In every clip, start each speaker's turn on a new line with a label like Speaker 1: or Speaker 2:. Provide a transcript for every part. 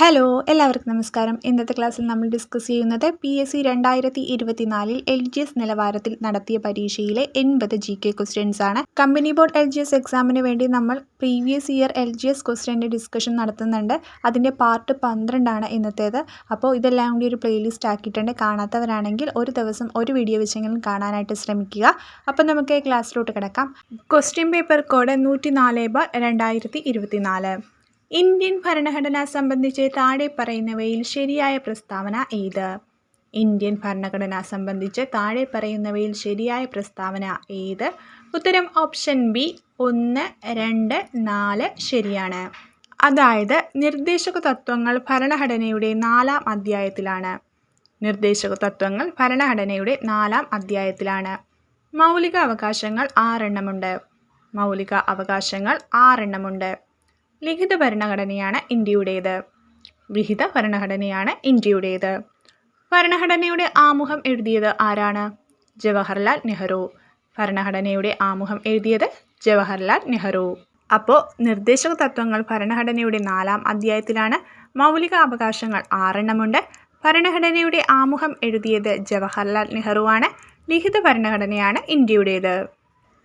Speaker 1: Hello എല്ലാവർക്കും നമസ്കാരം. ഇന്നത്തെ ക്ലാസ്സിൽ നമ്മൾ ഡിസ്കസ് ചെയ്യുന്നത് പി എസ് സി രണ്ടായിരത്തി ഇരുപത്തിനാലിൽ എൽ ജി എസ് നിലവാരത്തിൽ നടത്തിയ പരീക്ഷയിലെ എൺപത് ജി കെ ക്വസ്റ്റ്യൻസ് ആണ്. Company board L G S എക്സാമിന് വേണ്ടി നമ്മൾ previous year L G S ക്വസ്റ്റ്യന്റെ discussion നടത്തുന്നുണ്ട്. അതിന്റെ പാർട്ട് പന്ത്രണ്ടാണ് ഇന്നത്തേത്. അപ്പോൾ ഇതെല്ലാം കൂടി ഒരു പ്ലേലിസ്റ്റ് ആക്കിയിട്ടുണ്ട്. കാണാത്തവരാണെങ്കിൽ ഒരു ദിവസം ഒരു വീഡിയോ വെച്ചെങ്കിലും കാണാനായിട്ട് ശ്രമിക്കുക. അപ്പോൾ നമുക്ക് ക്ലാസ്സിലോട്ട് കിടക്കാം. ക്വസ്റ്റ്യൻ പേപ്പർ കോഡ് നൂറ്റി നാല് ബ രണ്ടായിരത്തി ഇരുപത്തിനാല് ഇന്ത്യൻ ഭരണഘടന സംബന്ധിച്ച് താഴെ പറയുന്നവയിൽ ശരിയായ പ്രസ്താവന ഏത്? ഇന്ത്യൻ ഭരണഘടന സംബന്ധിച്ച് താഴെ പറയുന്നവയിൽ ശരിയായ പ്രസ്താവന ഏത്? ഉത്തരം ഓപ്ഷൻ ബി ഒന്ന് രണ്ട് നാല് ശരിയാണ്. അതായത് നിർദ്ദേശക തത്വങ്ങൾ ഭരണഘടനയുടെ നാലാം അധ്യായത്തിലാണ്. നിർദ്ദേശക തത്വങ്ങൾ ഭരണഘടനയുടെ നാലാം അധ്യായത്തിലാണ്. മൗലിക അവകാശങ്ങൾ ആറെണ്ണമുണ്ട്. മൗലിക അവകാശങ്ങൾ ആറെണ്ണമുണ്ട്. ലിഖിത ഭരണഘടനയാണ് ഇന്ത്യയുടേത്. വിഹിത ഭരണഘടനയാണ് ഇന്ത്യയുടേത്. ഭരണഘടനയുടെ ആമുഖം എഴുതിയത് ആരാണ്? ജവഹർലാൽ നെഹ്റു. ഭരണഘടനയുടെ ആമുഖം എഴുതിയത് ജവഹർലാൽ നെഹ്റു. അപ്പോൾ നിർദ്ദേശക തത്വങ്ങൾ ഭരണഘടനയുടെ നാലാം അധ്യായത്തിലാണ്. മൗലിക അവകാശങ്ങൾ ആറെണ്ണമുണ്ട്. ഭരണഘടനയുടെ ആമുഖം എഴുതിയത് ജവഹർലാൽ നെഹ്റുവാണ്. ലിഖിത ഭരണഘടനയാണ് ഇന്ത്യയുടേത്.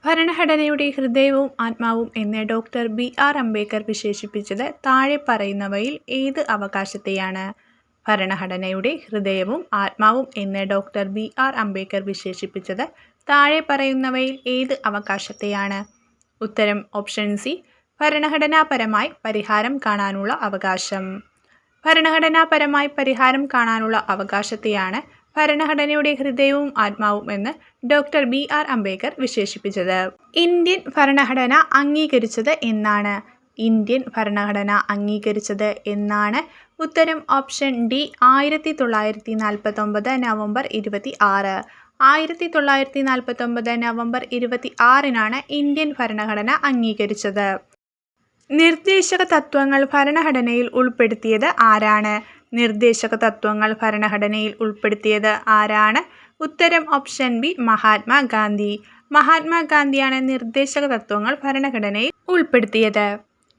Speaker 1: ഭരണഘടനയുടെ ഹൃദയവും ആത്മാവും എന്ന് ഡോക്ടർ ബി ആർ അംബേദ്കർ വിശേഷിപ്പിച്ചത് താഴെ പറയുന്നവയിൽ ഏത് അവകാശത്തെയാണ്? ഭരണഘടനയുടെ ഹൃദയവും ആത്മാവും എന്ന് ഡോക്ടർ ബി ആർ അംബേദ്കർ വിശേഷിപ്പിച്ചത് താഴെ പറയുന്നവയിൽ ഏത് അവകാശത്തെയാണ്? ഉത്തരം ഓപ്ഷൻ സി ഭരണഘടനാപരമായി പരിഹാരം കാണാനുള്ള അവകാശം. ഭരണഘടനാപരമായി പരിഹാരം കാണാനുള്ള അവകാശത്തെയാണ് ഭരണഘടനയുടെ ഹൃദയവും ആത്മാവും എന്ന് ഡോക്ടർ ബി ആർ അംബേദ്കർ വിശേഷിപ്പിച്ചത്. ഇന്ത്യൻ ഭരണഘടന അംഗീകരിച്ചത് എന്നാണ്. ഇന്ത്യൻ ഭരണഘടന അംഗീകരിച്ചത് എന്നാണ് ഉത്തരം ഓപ്ഷൻ ഡി ആയിരത്തി തൊള്ളായിരത്തി നാൽപ്പത്തൊമ്പത് നവംബർ ഇരുപത്തി ആറ് ആയിരത്തി തൊള്ളായിരത്തി നാൽപ്പത്തൊമ്പത് നവംബർ ഇരുപത്തി ആറിനാണ് ഇന്ത്യൻ ഭരണഘടന അംഗീകരിച്ചത്. നിർദ്ദേശക തത്വങ്ങൾ ഭരണഘടനയിൽ ഉൾപ്പെടുത്തിയത് ആരാണ്? നിർദ്ദേശക തത്വങ്ങൾ ഭരണഘടനയിൽ ഉൾപ്പെടുത്തിയത് ആരാണ്? ഉത്തരം ഓപ്ഷൻ ബി മഹാത്മാഗാന്ധി മഹാത്മാഗാന്ധിയാണ് നിർദ്ദേശക തത്വങ്ങൾ ഭരണഘടനയിൽ ഉൾപ്പെടുത്തിയത്.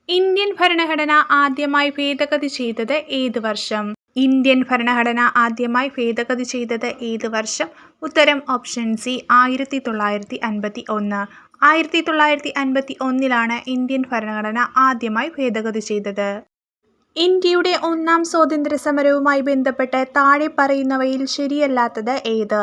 Speaker 1: ഇന്ത്യൻ ഭരണഘടന ആദ്യമായി ഭേദഗതി ചെയ്തത് ഏത് വർഷം? ഇന്ത്യൻ ഭരണഘടന ആദ്യമായി ഭേദഗതി ചെയ്തത് ഏത് വർഷം? ഉത്തരം ഓപ്ഷൻ സി ആയിരത്തി തൊള്ളായിരത്തി അൻപത്തി ഒന്ന് ആയിരത്തി തൊള്ളായിരത്തി അൻപത്തി ഒന്നിലാണ് ഇന്ത്യൻ ഭരണഘടന ആദ്യമായി ഭേദഗതി ചെയ്തത്. ഇന്ത്യയുടെ ഒന്നാം സ്വാതന്ത്ര്യ സമരവുമായി ബന്ധപ്പെട്ട് താഴെ പറയുന്നവയിൽ ശരിയല്ലാത്തത് ഏത്?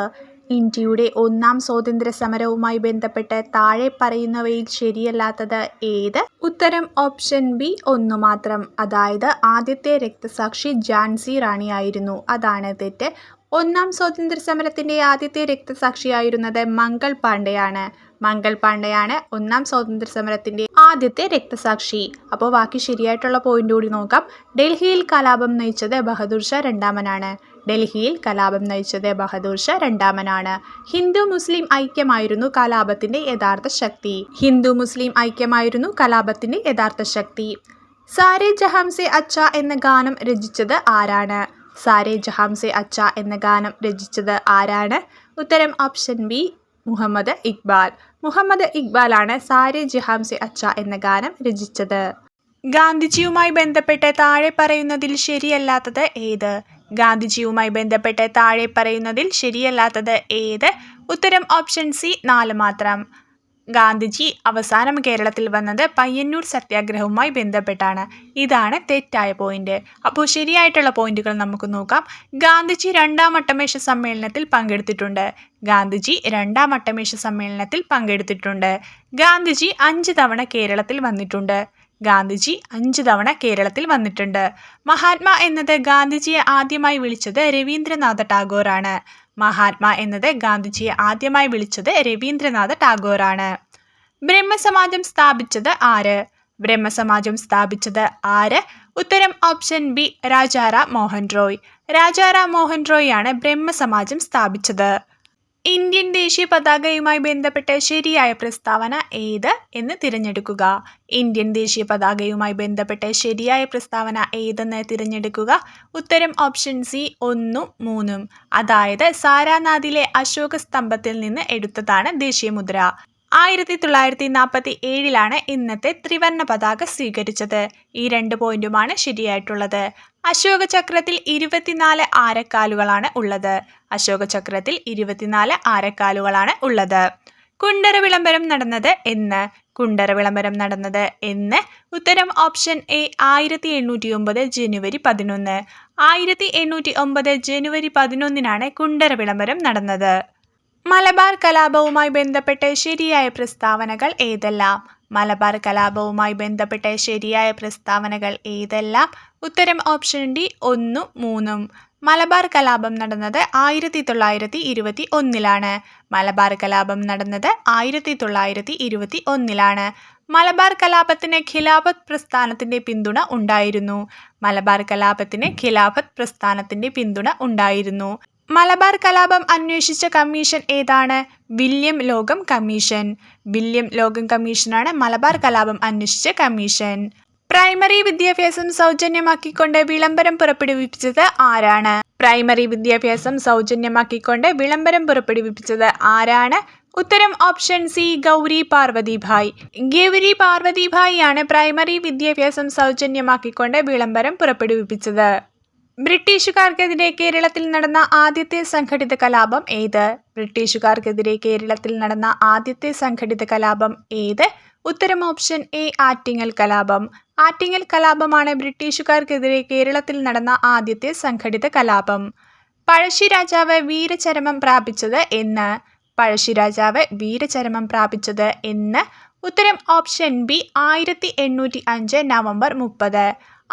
Speaker 1: ഇന്ത്യയുടെ ഒന്നാം സ്വാതന്ത്ര്യ സമരവുമായി ബന്ധപ്പെട്ട് താഴെ പറയുന്നവയിൽ ശരിയല്ലാത്തത് ഏത്? ഉത്തരം ഓപ്ഷൻ ബി ഒന്നു മാത്രം. അതായത് ആദ്യത്തെ രക്തസാക്ഷി ജാൻസി റാണിയായിരുന്നു അതാണ് തെറ്റ്. ഒന്നാം സ്വാതന്ത്ര്യ സമരത്തിന്റെ ആദ്യത്തെ രക്തസാക്ഷിയായിരുന്നത് മംഗൾ പാണ്ഡെയാണ്. മംഗൾ പാണ്ഡെയാണ് ഒന്നാം സ്വാതന്ത്ര്യ സമരത്തിന്റെ ആദ്യത്തെ രക്തസാക്ഷി. അപ്പോൾ ബാക്കി ശരിയായിട്ടുള്ള പോയിന്റ് കൂടി നോക്കാം. ഡൽഹിയിൽ കലാപം നയിച്ചത് ബഹദൂർ ഷാ രണ്ടാമനാണ്. ഡൽഹിയിൽ കലാപം നയിച്ചത് ബഹദൂർ ഷാ രണ്ടാമനാണ്. ഹിന്ദു മുസ്ലിം ഐക്യമായിരുന്നു കലാപത്തിന്റെ യഥാർത്ഥ ശക്തി. ഹിന്ദു മുസ്ലിം ഐക്യമായിരുന്നു കലാപത്തിന്റെ യഥാർത്ഥ ശക്തി. സാരെ ജഹാംസെ അച്ച എന്ന ഗാനം രചിച്ചത് ആരാണ്? സാരെ ജഹാംസെ അച്ച എന്ന ഗാനം രചിച്ചത് ആരാണ്? ഉത്തരം ഓപ്ഷൻ ബി മുഹമ്മദ് ഇക്ബാൽ. മുഹമ്മദ് ഇക്ബാലാണ് സാരെ ജഹാം സെ അച്ച എന്ന ഗാനം രചിച്ചത്. ഗാന്ധിജിയുമായി ബന്ധപ്പെട്ട് താഴെ പറയുന്നതിൽ ശരിയല്ലാത്തത് ഏത്? ഗാന്ധിജിയുമായി ബന്ധപ്പെട്ട് താഴെ പറയുന്നതിൽ ശരിയല്ലാത്തത് ഏത്? ഉത്തരം ഓപ്ഷൻ സി നാല് മാത്രം. ഗാന്ധിജി അവസാനം കേരളത്തിൽ വന്നത് പയ്യന്നൂർ സത്യാഗ്രഹവുമായി ബന്ധപ്പെട്ടാണ്. ഇതാണ് തെറ്റായ പോയിന്റ്. അപ്പോൾ ശരിയായിട്ടുള്ള പോയിന്റുകൾ നമുക്ക് നോക്കാം. ഗാന്ധിജി രണ്ടാം വട്ടമേശ സമ്മേളനത്തിൽ പങ്കെടുത്തിട്ടുണ്ട്. ഗാന്ധിജി രണ്ടാം വട്ടമേശ സമ്മേളനത്തിൽ പങ്കെടുത്തിട്ടുണ്ട്. ഗാന്ധിജി അഞ്ച് തവണ കേരളത്തിൽ വന്നിട്ടുണ്ട്. ഗാന്ധിജി അഞ്ച് തവണ കേരളത്തിൽ വന്നിട്ടുണ്ട്. മഹാത്മാ എന്നത് ഗാന്ധിജിയെ ആദ്യമായി വിളിച്ചത് രവീന്ദ്രനാഥ ടാഗോറാണ്. മഹാത്മാ എന്നത് ഗാന്ധിജിയെ ആദ്യമായി വിളിച്ചത് രവീന്ദ്രനാഥ ടാഗോറാണ്. ബ്രഹ്മസമാജം സ്ഥാപിച്ചത് ആര്? ബ്രഹ്മസമാജം സ്ഥാപിച്ചത് ആര്? ഉത്തരം ഓപ്ഷൻ ബി രാജാറാം മോഹൻ റോയ് രാജാറാം മോഹൻ റോയ് ആണ് ബ്രഹ്മസമാജം സ്ഥാപിച്ചത്. ഇന്ത്യൻ ദേശീയ പതാകയുമായി ബന്ധപ്പെട്ട ശരിയായ പ്രസ്താവന ഏത് എന്ന് തിരഞ്ഞെടുക്കുക. ഇന്ത്യൻ ദേശീയ പതാകയുമായി ബന്ധപ്പെട്ട ശരിയായ പ്രസ്താവന ഏതെന്ന് തിരഞ്ഞെടുക്കുക. ഉത്തരം ഓപ്ഷൻ സി ഒന്നും മൂന്നും. അതായത് സാരാനാഥിലെ അശോക സ്തംഭത്തിൽ നിന്ന് എടുത്തതാണ് ദേശീയ മുദ്ര. ആയിരത്തി തൊള്ളായിരത്തി നാൽപ്പത്തി ഏഴിലാണ് ഇന്നത്തെ ത്രിവർണ പതാക സ്വീകരിച്ചത്. ഈ രണ്ട് പോയിന്റുമാണ് ശരിയായിട്ടുള്ളത്. അശോക ചക്രത്തിൽ ഇരുപത്തിനാല് ആരക്കാലുകളാണ് ഉള്ളത്. അശോക ചക്രത്തിൽ ഇരുപത്തിനാല് ആരക്കാലുകളാണ് ഉള്ളത്. കുണ്ടറ വിളംബരം നടന്നത് എന്ന്. കുണ്ടറ വിളംബരം നടന്നത് എന്ന്. ഉത്തരം ഓപ്ഷൻ എ ആയിരത്തി എണ്ണൂറ്റി ഒമ്പത് ജനുവരി പതിനൊന്ന്. ആയിരത്തി എണ്ണൂറ്റി ഒമ്പത് ജനുവരി പതിനൊന്നിനാണ് കുണ്ടറ വിളംബരം നടന്നത്. മലബാർ കലാപവുമായി ബന്ധപ്പെട്ട് ശരിയായ പ്രസ്താവനകൾ ഏതെല്ലാം? മലബാർ കലാപവുമായി ബന്ധപ്പെട്ട് ശരിയായ പ്രസ്താവനകൾ ഏതെല്ലാം? ഉത്തരം ഓപ്ഷൻ ഡി ഒന്നും മൂന്നും. മലബാർ കലാപം നടന്നത് ആയിരത്തി തൊള്ളായിരത്തി ഇരുപത്തി ഒന്നിലാണ് മലബാർ കലാപം നടന്നത് ആയിരത്തി തൊള്ളായിരത്തി ഇരുപത്തി ഒന്നിലാണ് മലബാർ കലാപത്തിന് ഖിലാഫത്ത് പ്രസ്ഥാനത്തിന്റെ പിന്തുണ ഉണ്ടായിരുന്നു. മലബാർ കലാപത്തിന് ഖിലാഫത്ത് പ്രസ്ഥാനത്തിന്റെ പിന്തുണ ഉണ്ടായിരുന്നു. മലബാർ കലാപം അന്വേഷിച്ച കമ്മീഷൻ ഏതാണ്? വില്യം ലോകം കമ്മീഷൻ. വില്യം ലോകം കമ്മീഷനാണ് മലബാർ കലാപം അന്വേഷിച്ച കമ്മീഷൻ. പ്രൈമറി വിദ്യാഭ്യാസം സൗജന്യമാക്കിക്കൊണ്ട് വിളംബരം പുറപ്പെടുവിപ്പിച്ചത് ആരാണ്? പ്രൈമറി വിദ്യാഭ്യാസം സൗജന്യമാക്കിക്കൊണ്ട് വിളംബരം പുറപ്പെടുവിപ്പിച്ചത് ആരാണ്? ഉത്തരം ഓപ്ഷൻ സി ഗൗരി പാർവതിഭായ്. ഗൗരി പാർവതിഭായി ആണ് പ്രൈമറി വിദ്യാഭ്യാസം സൗജന്യമാക്കിക്കൊണ്ട് വിളംബരം പുറപ്പെടുവിപ്പിച്ചത്. ബ്രിട്ടീഷുകാർക്കെതിരെ കേരളത്തിൽ നടന്ന ആദ്യത്തെ സംഘടിത കലാപം ഏത്? ബ്രിട്ടീഷുകാർക്കെതിരെ കേരളത്തിൽ നടന്ന ആദ്യത്തെ സംഘടിത കലാപം ഏത്? ഉത്തരം ഓപ്ഷൻ എ ആറ്റിങ്ങൽ കലാപം. ആറ്റിങ്ങൽ കലാപമാണ് ബ്രിട്ടീഷുകാർക്കെതിരെ കേരളത്തിൽ നടന്ന ആദ്യത്തെ സംഘടിത കലാപം. പഴശ്ശി രാജാവ് വീരചരമം പ്രാപിച്ചത് എന്ന്. പഴശ്ശി രാജാവ് വീരചരമം പ്രാപിച്ചത് എന്ന്. ഉത്തരം ഓപ്ഷൻ ബി ആയിരത്തി എണ്ണൂറ്റി അഞ്ച് നവംബർ മുപ്പത്.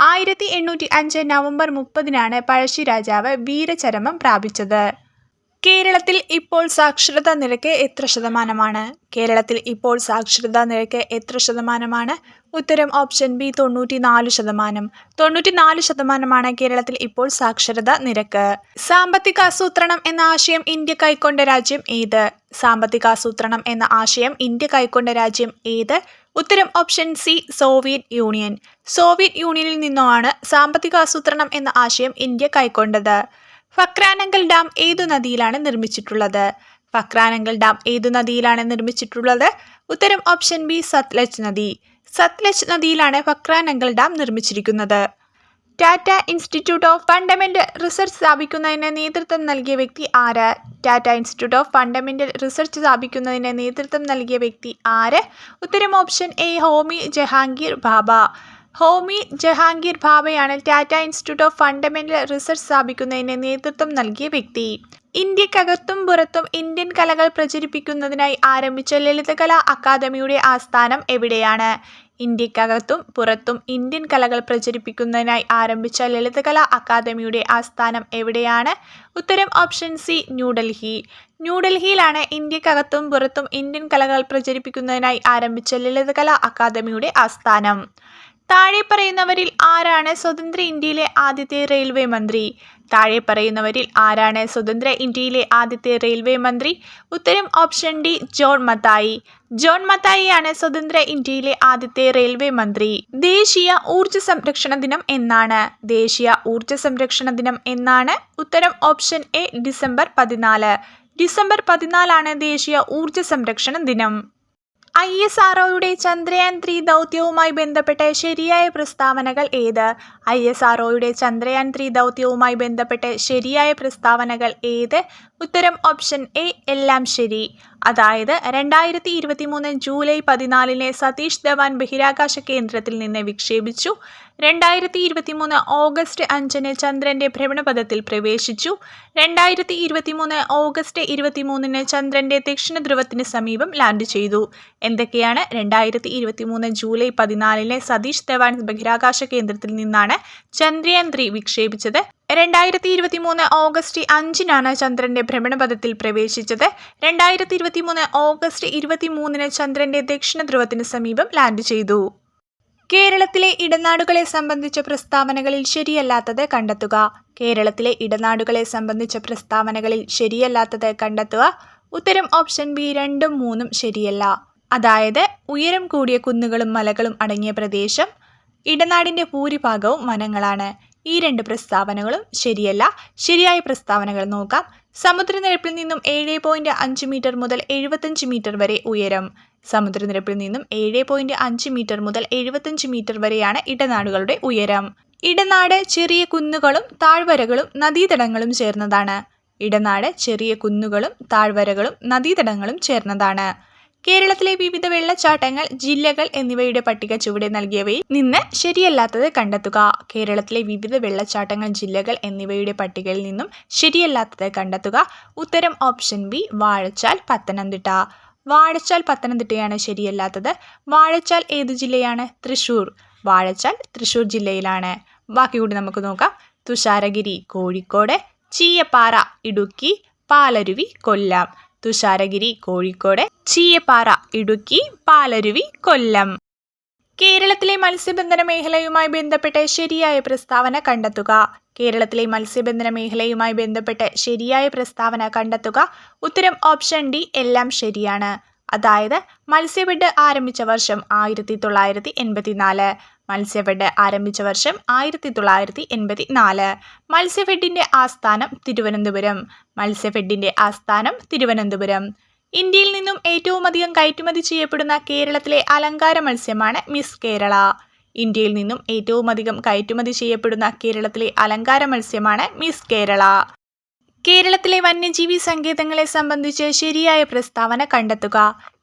Speaker 1: ആയിരത്തി എണ്ണൂറ്റി അഞ്ച് നവംബർ മുപ്പതിനാണ് പഴശ്ശി രാജാവ് വീരചരമം പ്രാപിച്ചത്. കേരളത്തിൽ ഇപ്പോൾ സാക്ഷരതാ നിരക്ക് എത്ര ശതമാനമാണ്? കേരളത്തിൽ ഇപ്പോൾ സാക്ഷരതാ നിരക്ക് എത്ര ശതമാനമാണ്? ഉത്തരം ഓപ്ഷൻ ബി തൊണ്ണൂറ്റി നാല് ശതമാനം. തൊണ്ണൂറ്റി നാല് ശതമാനമാണ് കേരളത്തിൽ ഇപ്പോൾ സാക്ഷരതാ നിരക്ക്. സാമ്പത്തിക ആസൂത്രണം എന്ന ആശയം ഇന്ത്യ കൈക്കൊണ്ട രാജ്യം ഏത്? സാമ്പത്തിക ആസൂത്രണം എന്ന ആശയം ഇന്ത്യ കൈക്കൊണ്ട രാജ്യം ഏത്? ഉത്തരം option C Soviet Union Soviet യൂണിയനിൽ നിന്നുമാണ് സാമ്പത്തിക ആസൂത്രണം എന്ന ആശയം ഇന്ത്യ കൈക്കൊണ്ടത്. ഫക്രാനങ്കൽ ഡാം ഏതു നദിയിലാണ് നിർമ്മിച്ചിട്ടുള്ളത്? ഫക്രാനങ്കൽ ഡാം ഏതു നദിയിലാണ് നിർമ്മിച്ചിട്ടുള്ളത്? ഉത്തരം ഓപ്ഷൻ ബി സത്ലജ് നദി. സത്ലജ് നദിയിലാണ് ഫക്രാനങ്കൽ ഡാം നിർമ്മിച്ചിരിക്കുന്നത്. Tata institute of fundamental research സ്ഥാപിക്കുന്നതിന് നേതൃത്വം നൽകിയ വ്യക്തി ആര്? Tata institute of fundamental research സ്ഥാപിക്കുന്നതിന് നേതൃത്വം നൽകിയ വ്യക്തി ആര്? ഉത്തരം option A Homi Jehangir Bhabha. Homi Jehangir ഭാബയാണ് Tata institute of fundamental research സ്ഥാപിക്കുന്നതിന് നേതൃത്വം നൽകിയ വ്യക്തി. ഇന്ത്യക്കകത്തും പുറത്തും ഇന്ത്യൻ കലകൾ പ്രചരിപ്പിക്കുന്നതിനായി ആരംഭിച്ച ലളിതകലാ അക്കാദമിയുടെ ആസ്ഥാനം എവിടെയാണ്? ഇന്ത്യക്കകത്തും പുറത്തും ഇന്ത്യൻ കലകൾ പ്രചരിപ്പിക്കുന്നതിനായി ആരംഭിച്ച ലളിതകലാ അക്കാദമിയുടെ ആസ്ഥാനം എവിടെയാണ്? ഉത്തരം ഓപ്ഷൻ സി ന്യൂഡൽഹി. ന്യൂഡൽഹിയിലാണ് ഇന്ത്യക്കകത്തും പുറത്തും ഇന്ത്യൻ കലകൾ പ്രചരിപ്പിക്കുന്നതിനായി ആരംഭിച്ച ലളിതകലാ അക്കാദമിയുടെ ആസ്ഥാനം. താഴെ പറയുന്നവരിൽ ആരാണ് സ്വതന്ത്ര ഇന്ത്യയിലെ ആദ്യത്തെ റെയിൽവേ മന്ത്രി? താഴെ പറയുന്നവരിൽ ആരാണ് സ്വതന്ത്ര ഇന്ത്യയിലെ ആദ്യത്തെ റെയിൽവേ മന്ത്രി? ഉത്തരം option D John Mathai. John മത്തായിയാണ് സ്വതന്ത്ര ഇന്ത്യയിലെ ആദ്യത്തെ റെയിൽവേ മന്ത്രി. ദേശീയ ഊർജ സംരക്ഷണ ദിനം എന്നാണ്. ദേശീയ ഊർജ സംരക്ഷണ ദിനം എന്നാണ് ഉത്തരം ഓപ്ഷൻ എ ഡിസംബർ പതിനാല്. ഡിസംബർ പതിനാലാണ് ദേശീയ ഊർജ സംരക്ഷണ ദിനം. ഐ എസ് ആർ ഒയുടെ ചന്ദ്രയാൻ ത്രീ ദൗത്യവുമായി ബന്ധപ്പെട്ട ശരിയായ പ്രസ്താവനകൾ ഏത്? ഐ എസ് ആർ ഒയുടെ ചന്ദ്രയാൻ ത്രീ ദൗത്യവുമായി ബന്ധപ്പെട്ട ശരിയായ പ്രസ്താവനകൾ ഏത്? ഉത്തരം ഓപ്ഷൻ എ എല്ലാം ശരി. അതായത് രണ്ടായിരത്തി ഇരുപത്തി മൂന്ന് ജൂലൈ പതിനാലിന് സതീഷ് ധവാൻ ബഹിരാകാശ കേന്ദ്രത്തിൽ നിന്ന് വിക്ഷേപിച്ചു. രണ്ടായിരത്തി ഇരുപത്തി മൂന്ന് ഓഗസ്റ്റ് അഞ്ചിന് ചന്ദ്രന്റെ ഭ്രമണപഥത്തിൽ പ്രവേശിച്ചു. രണ്ടായിരത്തി ഇരുപത്തി മൂന്ന് ഓഗസ്റ്റ് ഇരുപത്തി മൂന്നിന് ചന്ദ്രന്റെ ദക്ഷിണ ധ്രുവത്തിന് സമീപം ലാൻഡ് ചെയ്തു. എന്തൊക്കെയാണ്? രണ്ടായിരത്തി ഇരുപത്തി മൂന്ന് ജൂലൈ പതിനാലിന് സതീഷ് ധവാൻ ബഹിരാകാശ കേന്ദ്രത്തിൽ നിന്നാണ് ചന്ദ്രയാൻ വിക്ഷേപിച്ചത്. രണ്ടായിരത്തി ഇരുപത്തി മൂന്ന് ഓഗസ്റ്റ് അഞ്ചിനാണ് ചന്ദ്രന്റെ ഭ്രമണപഥത്തിൽ പ്രവേശിച്ചത്. രണ്ടായിരത്തി ഇരുപത്തി മൂന്ന് ഓഗസ്റ്റ് ഇരുപത്തി മൂന്നിന് ചന്ദ്രന്റെ ദക്ഷിണ ധ്രുവത്തിന് സമീപം ലാൻഡ് ചെയ്തു. കേരളത്തിലെ ഇടനാടുകളെ സംബന്ധിച്ച പ്രസ്താവനകളിൽ ശരിയല്ലാത്തത് കണ്ടെത്തുക. കേരളത്തിലെ ഇടനാടുകളെ സംബന്ധിച്ച പ്രസ്താവനകളിൽ ശരിയല്ലാത്തത് കണ്ടെത്തുക. ഉത്തരം ഓപ്ഷൻ ബി രണ്ടും മൂന്നും ശരിയല്ല. അതായത് ഉയരം കൂടിയ കുന്നുകളും മലകളും അടങ്ങിയ പ്രദേശം ഇടനാടിന്റെ ഭൂരിഭാഗവും വനങ്ങളാണ്. ഈ രണ്ട് പ്രസ്താവനകളും ശരിയല്ല. ശരിയായ പ്രസ്താവനകൾ നോക്കാം. സമുദ്രനിരപ്പിൽ നിന്നും ഏഴ് പോയിന്റ് അഞ്ച് മീറ്റർ മുതൽ എഴുപത്തഞ്ച് മീറ്റർ വരെ ഉയരം. സമുദ്രനിരപ്പിൽ നിന്നും ഏഴ് പോയിന്റ് അഞ്ച് മീറ്റർ മുതൽ എഴുപത്തഞ്ച് മീറ്റർ വരെയാണ് ഇടനാടുകളുടെ ഉയരം. ഇടനാട് ചെറിയ കുന്നുകളും താഴ്വരകളും നദീതടങ്ങളും ചേർന്നതാണ്. ഇടനാട് ചെറിയ കുന്നുകളും താഴ്വരകളും നദീതടങ്ങളും ചേർന്നതാണ്. കേരളത്തിലെ വിവിധ വെള്ളച്ചാട്ടങ്ങൾ ജില്ലകൾ എന്നിവയുടെ പട്ടിക ചുവടെ നൽകിയവയിൽ നിന്ന് ശരിയല്ലാത്തത് കണ്ടെത്തുക. കേരളത്തിലെ വിവിധ വെള്ളച്ചാട്ടങ്ങൾ ജില്ലകൾ എന്നിവയുടെ പട്ടികയിൽ നിന്നും ശരിയല്ലാത്തത് കണ്ടെത്തുക. ഉത്തരം ഓപ്ഷൻ ബി വാഴച്ചാൽ പത്തനംതിട്ട. വാഴച്ചാൽ പത്തനംതിട്ടയാണ് ശരിയല്ലാത്തത്. വാഴച്ചാൽ ഏത് ജില്ലയാണ്? തൃശ്ശൂർ വാഴച്ചാൽ തൃശ്ശൂർ ജില്ലയിലാണ്. ബാക്കി കൂടി നമുക്ക് നോക്കാം. തുഷാരഗിരി കോഴിക്കോട് ചീയപ്പാറ ഇടുക്കി പാലരുവി കൊല്ലം. തുഷാരഗിരി കോഴിക്കോട് ചീയപ്പാറ ഇടുക്കി പാലരുവി കൊല്ലം. കേരളത്തിലെ മത്സ്യബന്ധന മേഖലയുമായി ബന്ധപ്പെട്ട് ശരിയായ പ്രസ്താവന കണ്ടെത്തുക. കേരളത്തിലെ മത്സ്യബന്ധന മേഖലയുമായി ബന്ധപ്പെട്ട് ശരിയായ പ്രസ്താവന കണ്ടെത്തുക. ഉത്തരം ഓപ്ഷൻ ഡി എല്ലാം ശരിയാണ്. അതായത് മത്സ്യബെഡ് ആരംഭിച്ച വർഷം ആയിരത്തി തൊള്ളായിരത്തി എൺപത്തിനാല് മത്സ്യബെഡ് ആരംഭിച്ച വർഷം ആയിരത്തി തൊള്ളായിരത്തി എൺപത്തി നാല് മത്സ്യഫെഡിന്റെ ആസ്ഥാനം തിരുവനന്തപുരം. മത്സ്യഫെഡിന്റെ ആസ്ഥാനം തിരുവനന്തപുരം. ഇന്ത്യയിൽ നിന്നും ഏറ്റവും അധികം കയറ്റുമതി ചെയ്യപ്പെടുന്ന കേരളത്തിലെ അലങ്കാര മത്സ്യമാണ് മിസ് കേരള. ഇന്ത്യയിൽ നിന്നും ഏറ്റവും അധികം കയറ്റുമതി ചെയ്യപ്പെടുന്ന കേരളത്തിലെ അലങ്കാര മത്സ്യമാണ് മിസ് കേരള. കേരളത്തിലെ വന്യജീവി സങ്കേതങ്ങളെ സംബന്ധിച്ച് ശരിയായ പ്രസ്താവന കണ്ടെത്തുക.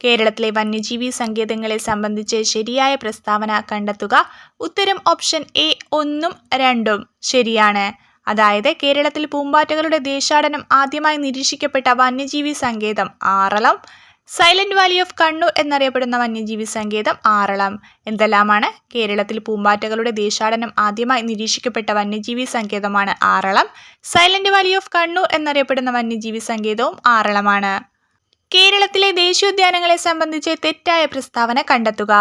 Speaker 1: കേരളത്തിലെ വന്യജീവി സങ്കേതങ്ങളെ സംബന്ധിച്ച് ശരിയായ പ്രസ്താവന കണ്ടെത്തുക. ഉത്തരം ഓപ്ഷൻ എ ഒന്നും രണ്ടും ശരിയാണ്. അതായത് കേരളത്തിൽ പൂമ്പാറ്റകളുടെ ദേശാടനം ആദ്യമായി നിരീക്ഷിക്കപ്പെട്ട വന്യജീവി സങ്കേതം Aralam silent valley of Kannur എന്നറിയപ്പെടുന്ന വന്യജീവി സങ്കേതം ആറളം. എന്തെല്ലാമാണ്? കേരളത്തിൽ പൂമ്പാറ്റകളുടെ ദേശാടനം ആദ്യമായി നിരീക്ഷിക്കപ്പെട്ട വന്യജീവി സങ്കേതമാണ് Aralam silent valley of Kannur എന്നറിയപ്പെടുന്ന വന്യജീവി സങ്കേതവും ആറളമാണ്. കേരളത്തിലെ ദേശീയോദ്യാനങ്ങളെ സംബന്ധിച്ച് തെറ്റായ പ്രസ്താവന കണ്ടെത്തുക.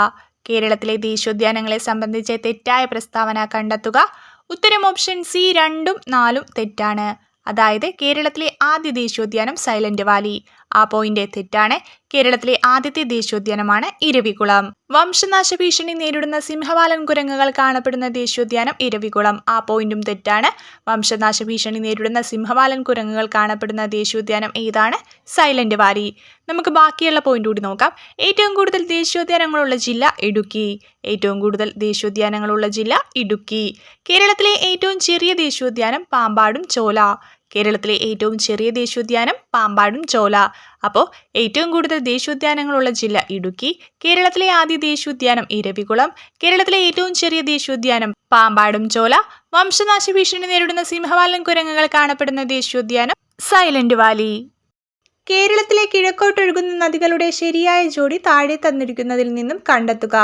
Speaker 1: കേരളത്തിലെ ദേശീയോദ്യാനങ്ങളെ സംബന്ധിച്ച് തെറ്റായ പ്രസ്താവന കണ്ടെത്തുക. ഉത്തരം ഓപ്ഷൻ സി രണ്ടും നാലും തെറ്റാണ്. അതായത് കേരളത്തിലെ ആദ്യ ദേശീയോദ്യാനം സൈലന്റ് വാലി. ആ പോയിന്റ് തെറ്റാണ്. കേരളത്തിലെ ആദ്യത്തെ ദേശീയോദ്യാനമാണ് ഇരവികുളം. വംശനാശ ഭീഷണി നേരിടുന്ന സിംഹവാലൻ കുരങ്ങുകൾ കാണപ്പെടുന്ന ദേശീയോദ്യാനം ഇരവികുളം. ആ പോയിന്റും തെറ്റാണ്. വംശനാശ ഭീഷണി നേരിടുന്ന സിംഹവാലൻ കുരങ്ങുകൾ കാണപ്പെടുന്ന ദേശീയോദ്യാനം ഏതാണ്? Silent valley. നമുക്ക് ബാക്കിയുള്ള പോയിന്റ് കൂടി നോക്കാം. ഏറ്റവും കൂടുതൽ ദേശീയോദ്യാനങ്ങളുള്ള ജില്ല ഇടുക്കി. ഏറ്റവും കൂടുതൽ ദേശീയോദ്യാനങ്ങളുള്ള ജില്ല ഇടുക്കി. കേരളത്തിലെ ഏറ്റവും ചെറിയ ദേശീയോദ്യാനം പാമ്പാടും ചോല. കേരളത്തിലെ ഏറ്റവും ചെറിയ ദേശീയോദ്യാനം പാമ്പാടും ചോല. അപ്പോൾ ഏറ്റവും കൂടുതൽ ദേശീയോദ്യാനങ്ങളുള്ള ജില്ല ഇടുക്കി. കേരളത്തിലെ ആദ്യ ദേശീയോദ്യാനം ഇരവികുളം കേരളത്തിലെ ഏറ്റവും ചെറിയ ദേശീയോദ്യാനം പാമ്പാടും ചോല. വംശനാശ ഭീഷണി നേരിടുന്ന സിംഹവാലൻ കുരങ്ങുകൾ കാണപ്പെടുന്ന ദേശീയോദ്യാനം സൈലന്റ് വാലി. കേരളത്തിലെ കിഴക്കോട്ടൊഴുകുന്ന നദികളുടെ ശരിയായ ജോഡി താഴെ തന്നിരിക്കുന്നതിൽ നിന്നും കണ്ടെത്തുക.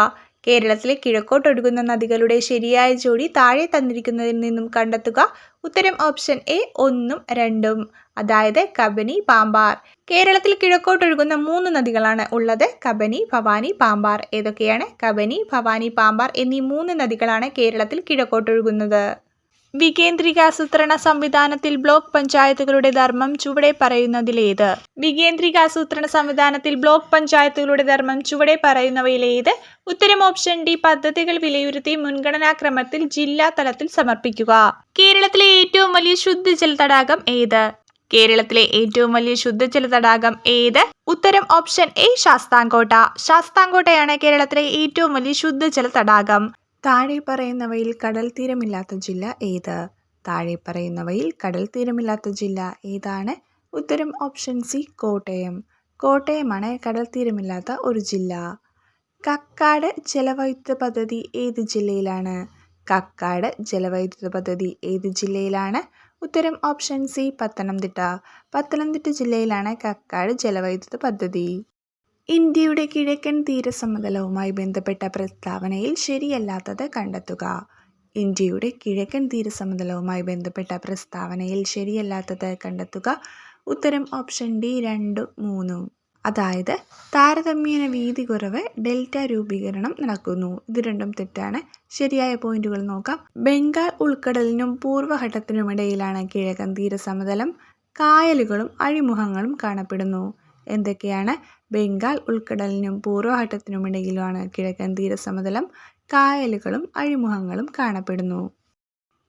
Speaker 1: കേരളത്തിലെ കിഴക്കോട്ടൊഴുകുന്ന നദികളുടെ ശരിയായ ജോഡി താഴെ തന്നിരിക്കുന്നതിൽ നിന്നും കണ്ടെത്തുക. ഉത്തരം ഓപ്ഷൻ എ ഒന്നും രണ്ടും. അതായത് കബനി പാമ്പാർ. കേരളത്തിൽ കിഴക്കോട്ടൊഴുകുന്ന മൂന്ന് നദികളാണ് ഉള്ളത് കബനി ഭവാനി പാമ്പാർ. ഏതൊക്കെയാണ്? കബനി ഭവാനി പാമ്പാർ എന്നീ മൂന്ന് നദികളാണ് കേരളത്തിൽ കിഴക്കോട്ടൊഴുകുന്നത്. വികേന്ദ്രികാസൂത്രണ സംവിധാനത്തിൽ ബ്ലോക്ക് പഞ്ചായത്തുകളുടെ ധർമ്മം ചുവടെ പറയുന്നതിലേത്? വികേന്ദ്രികാസൂത്രണ സംവിധാനത്തിൽ ബ്ലോക്ക് പഞ്ചായത്തുകളുടെ ധർമ്മം ചുവടെ പറയുന്നവയിലേത്? ഉത്തരം ഓപ്ഷൻ ഡി പദ്ധതികൾ വിലയിരുത്തി മുൻഗണനാക്രമത്തിൽ ജില്ലാ തലത്തിൽ സമർപ്പിക്കുക. കേരളത്തിലെ ഏറ്റവും വലിയ ശുദ്ധജല തടാകം ഏത്? കേരളത്തിലെ ഏറ്റവും വലിയ ശുദ്ധജല തടാകം ഏത്? ഉത്തരം ഓപ്ഷൻ എ ശാസ്താംകോട്ട. ശാസ്താംകോട്ടയാണ് കേരളത്തിലെ ഏറ്റവും വലിയ ശുദ്ധജല തടാകം. താഴെ പറയുന്നവയിൽ കടൽ തീരമില്ലാത്ത ജില്ല ഏത്? താഴെ പറയുന്നവയിൽ കടൽ തീരമില്ലാത്ത ജില്ല ഏതാണ്? ഉത്തരം ഓപ്ഷൻ സി കോട്ടയം. കോട്ടയമാണ് കടൽ തീരമില്ലാത്ത ഒരു ജില്ല. കക്കാട് ജലവൈദ്യുത പദ്ധതി ഏത് ജില്ലയിലാണ്? കക്കാട് ജലവൈദ്യുത പദ്ധതി ഏത് ജില്ലയിലാണ്? ഉത്തരം ഓപ്ഷൻ സി പത്തനംതിട്ട. പത്തനംതിട്ട ജില്ലയിലാണ് കക്കാട് ജലവൈദ്യുത പദ്ധതി. ഇന്ത്യയുടെ കിഴക്കൻ തീരസമതലവുമായി ബന്ധപ്പെട്ട പ്രസ്താവനയിൽ ശരിയല്ലാത്തത് കണ്ടെത്തുക. ഇന്ത്യയുടെ കിഴക്കൻ തീരസമതലവുമായി ബന്ധപ്പെട്ട പ്രസ്താവനയിൽ ശരിയല്ലാത്തത് കണ്ടെത്തുക. ഉത്തരം ഓപ്ഷൻ ഡി രണ്ടും മൂന്നും. അതായത് താരതമ്യേന വീതി കുറവ് ഡെൽറ്റ രൂപീകരണം നടക്കുന്നു. ഇത് രണ്ടും തെറ്റാണ്. ശരിയായ പോയിന്റുകൾ നോക്കാം. ബംഗാൾ ഉൾക്കടലിനും പൂർവഘട്ടത്തിനുമിടയിലാണ് കിഴക്കൻ തീരസമതലം. കായലുകളും അഴിമുഖങ്ങളും കാണപ്പെടുന്നു. എന്തൊക്കെയാണ്? ബംഗാൾ ഉൾക്കടലിനും പൂർവഘട്ടത്തിനുമിടയിലാണ് കിഴക്കൻ തീരസമതലം. കായലുകളും അഴിമുഖങ്ങളും കാണപ്പെടുന്നു.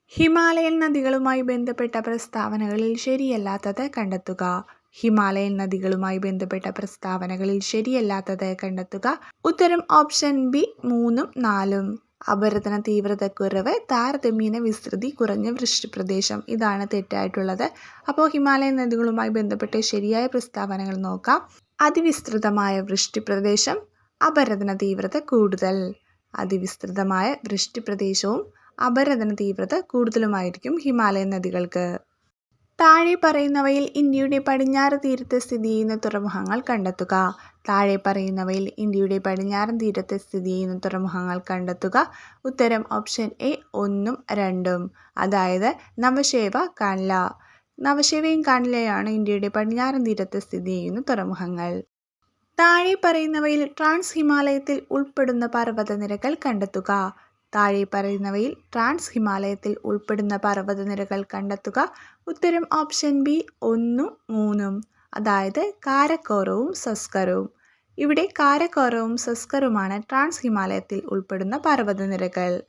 Speaker 1: ഹിമാലയൻ നദികളുമായി ബന്ധപ്പെട്ട പ്രസ്താവനകളിൽ ശരിയല്ലാത്തത് കണ്ടെത്തുക. ഹിമാലയൻ നദികളുമായി ബന്ധപ്പെട്ട പ്രസ്താവനകളിൽ ശരിയല്ലാത്തത് കണ്ടെത്തുക. ഉത്തരം ഓപ്ഷൻ ബി മൂന്നും നാലും. അപരതന തീവ്രതക്കുറവ് താരതമ്യേന വിസ്തൃതി കുറഞ്ഞ വൃഷ്ടിപ്രദേശം. ഇതാണ് തെറ്റായിട്ടുള്ളത്. അപ്പോൾ ഹിമാലയൻ നദികളുമായി ബന്ധപ്പെട്ട് ശരിയായ പ്രസ്താവനകൾ നോക്കാം. അതിവിസ്തൃതമായ വൃഷ്ടിപ്രദേശം അപരതന തീവ്രത കൂടുതൽ. അതിവിസ്തൃതമായ വൃഷ്ടിപ്രദേശവും അപരതന തീവ്രത കൂടുതലുമായിരിക്കും ഹിമാലയൻ നദികൾക്ക്. താഴെ പറയുന്നവയിൽ ഇന്ത്യയുടെ പടിഞ്ഞാറ് തീരത്ത് സ്ഥിതി ചെയ്യുന്ന തുറമുഖങ്ങൾ കണ്ടെത്തുക. താഴെ പറയുന്നവയിൽ ഇന്ത്യയുടെ പടിഞ്ഞാറൻ തീരത്ത് സ്ഥിതി ചെയ്യുന്ന തുറമുഖങ്ങൾ കണ്ടെത്തുക. ഉത്തരം ഓപ്ഷൻ എ ഒന്നും രണ്ടും. അതായത് നവശേവ കാൻല. നവശേവയും കാൻലയാണ് ഇന്ത്യയുടെ പടിഞ്ഞാറൻ തീരത്ത് സ്ഥിതി ചെയ്യുന്ന തുറമുഖങ്ങൾ. താഴെ പറയുന്നവയിൽ ട്രാൻസ് ഹിമാലയത്തിൽ ഉൾപ്പെടുന്ന പർവതനിരകൾ കണ്ടെത്തുക. താഴെ പറയുന്നവയിൽ ട്രാൻസ് ഹിമാലയത്തിൽ ഉൾപ്പെടുന്ന പർവതനിരകൾ കണ്ടെത്തുക. ഉത്തരം ഓപ്ഷൻ ബി ഒന്നും മൂന്നും. അതായത് കാരക്കോറവും സസ്കരവും. ഇവിടെ കാരക്കോറവും സസ്കറുമാണ് ട്രാൻസ് ഹിമാലയത്തിൽ ഉൾപ്പെടുന്ന പർവതനിരകൾ.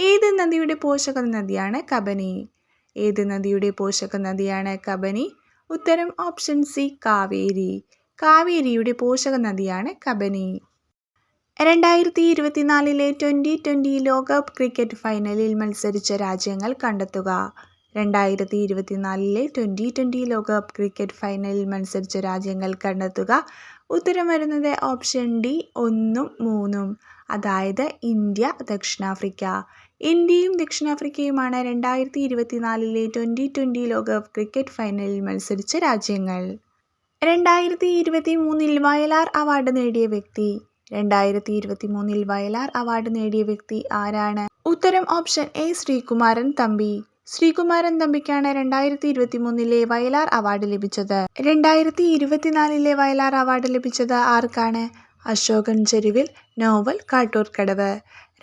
Speaker 1: ഏത് നദിയുടെ പോഷക നദിയാണ് കബനി? ഏത് നദിയുടെ പോഷക നദിയാണ് കബനി? ഉത്തരം ഓപ്ഷൻ സി കാവേരി. കാവേരിയുടെ പോഷക നദിയാണ് കബനി. രണ്ടായിരത്തി ഇരുപത്തിനാലിലെ ട്വന്റി ട്വന്റി ലോകകപ്പ് ക്രിക്കറ്റ് ഫൈനലിൽ മത്സരിച്ച രാജ്യങ്ങൾ കണ്ടെത്തുക. രണ്ടായിരത്തി ഇരുപത്തിനാലിലെ ട്വന്റി ട്വന്റി ലോകകപ്പ് ക്രിക്കറ്റ് ഫൈനലിൽ മത്സരിച്ച രാജ്യങ്ങൾ കണ്ടെത്തുക. ഉത്തരം വരുന്നത് ഓപ്ഷൻ ഡി ഒന്നും മൂന്നും. അതായത് ഇന്ത്യ ദക്ഷിണാഫ്രിക്ക. ഇന്ത്യയും ദക്ഷിണാഫ്രിക്കയുമാണ് രണ്ടായിരത്തി ഇരുപത്തിനാലിലെ ട്വന്റി ട്വന്റി ലോകകപ്പ് ക്രിക്കറ്റ് ഫൈനലിൽ മത്സരിച്ച രാജ്യങ്ങൾ. രണ്ടായിരത്തി ഇരുപത്തി മൂന്നിൽ വയലാർ അവാർഡ് നേടിയ വ്യക്തി. രണ്ടായിരത്തി ഇരുപത്തി മൂന്നിൽ വയലാർ അവാർഡ് നേടിയ വ്യക്തി ആരാണ്? ഉത്തരം ഓപ്ഷൻ എ ശ്രീകുമാരൻ തമ്പി. ശ്രീകുമാരൻ തമ്പിക്കാണ് രണ്ടായിരത്തി ഇരുപത്തി മൂന്നിലെ വയലാർ അവാർഡ് ലഭിച്ചത്. രണ്ടായിരത്തി ഇരുപത്തിനാലിലെ വയലാർ അവാർഡ് ലഭിച്ചത് ആർക്കാണ്? അശോകൻ ചെരുവിൽ നോവൽ കാട്ടൂർക്കടവ്.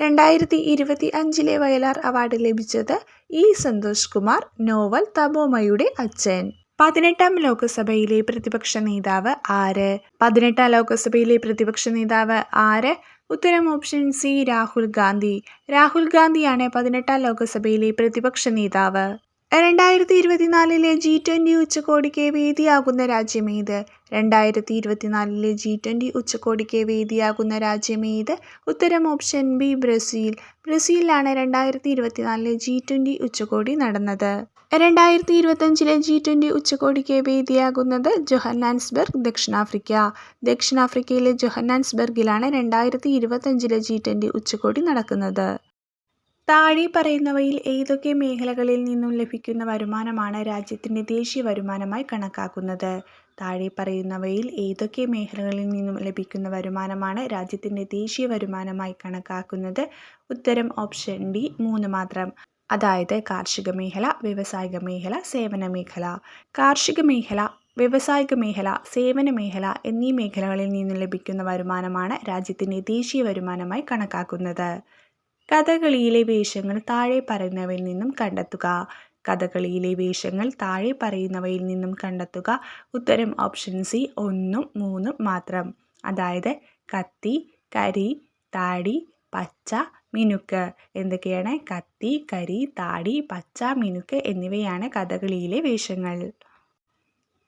Speaker 1: രണ്ടായിരത്തി ഇരുപത്തി അഞ്ചിലെ വയലാർ അവാർഡ് ലഭിച്ചത് ഇ. സന്തോഷ് കുമാർ നോവൽ തബോമയുടെ അച്ഛൻ. പതിനെട്ടാം ലോക്സഭയിലെ പ്രതിപക്ഷ നേതാവ് ആര്? പതിനെട്ടാം ലോക്സഭയിലെ പ്രതിപക്ഷ നേതാവ് ആര്? ഉത്തരം ഓപ്ഷൻ സി രാഹുൽ ഗാന്ധി. രാഹുൽ ഗാന്ധിയാണ് പതിനെട്ടാം ലോക്സഭയിലെ പ്രതിപക്ഷ നേതാവ്. രണ്ടായിരത്തി ഇരുപത്തിനാലിലെ ജി ട്വന്റി ഉച്ചകോടിക്ക് വേദിയാകുന്ന രാജ്യമേത് രണ്ടായിരത്തി ഇരുപത്തിനാലിലെ ജി ട്വന്റി ഉച്ചകോടിക്ക് വേദിയാകുന്ന രാജ്യമേത് ഉത്തരം ഓപ്ഷൻ ബി ബ്രസീൽ. ബ്രസീലിലാണ് രണ്ടായിരത്തി ഇരുപത്തിനാലിലെ ജി ട്വന്റി ഉച്ചകോടി നടന്നത്. രണ്ടായിരത്തി ഇരുപത്തഞ്ചിലെ ജി ട്വന്റി ഉച്ചകോടിക്ക് വേദിയാകുന്നത് ജൊഹന്നാൻസ്ബർഗ് ദക്ഷിണാഫ്രിക്ക. ദക്ഷിണാഫ്രിക്കയിലെ ജൊഹന്നാൻസ്ബർഗിലാണ് രണ്ടായിരത്തി ഇരുപത്തഞ്ചിലെ ജി ട്വന്റി ഉച്ചകോടി നടക്കുന്നത്. താഴെ പറയുന്നവയിൽ ഏതൊക്കെ മേഖലകളിൽ നിന്നും ലഭിക്കുന്ന വരുമാനമാണ് രാജ്യത്തിന്റെ ദേശീയ വരുമാനമായി കണക്കാക്കുന്നത്? താഴെ പറയുന്നവയിൽ ഏതൊക്കെ മേഖലകളിൽ നിന്നും ലഭിക്കുന്ന വരുമാനമാണ് രാജ്യത്തിന്റെ ദേശീയ വരുമാനമായി കണക്കാക്കുന്നത്? ഉത്തരം ഓപ്ഷൻ ഡി മൂന്ന് മാത്രം. അതായത് കാർഷിക മേഖല വ്യവസായിക മേഖല സേവന മേഖല കാർഷിക മേഖല വ്യവസായിക മേഖല സേവന മേഖല എന്നീ മേഖലകളിൽ നിന്ന് ലഭിക്കുന്ന വരുമാനമാണ് രാജ്യത്തിന്റെ ദേശീയ വരുമാനമായി കണക്കാക്കുന്നത്. കഥകളിയിലെ വേഷങ്ങൾ താഴെ പറയുന്നവയിൽ നിന്നും കണ്ടെത്തുക. കഥകളിയിലെ വേഷങ്ങൾ താഴെ പറയുന്നവയിൽ നിന്നും കണ്ടെത്തുക. ഉത്തരം ഓപ്ഷൻ സി ഒന്നും മൂന്നും മാത്രം. അതായത് കത്തി കരി താടി പച്ച മിനുക്ക് എന്തൊക്കെയാണ്? കത്തി കരി താടി പച്ച മിനുക്ക് എന്നിവയാണ് കഥകളിയിലെ വേഷങ്ങൾ.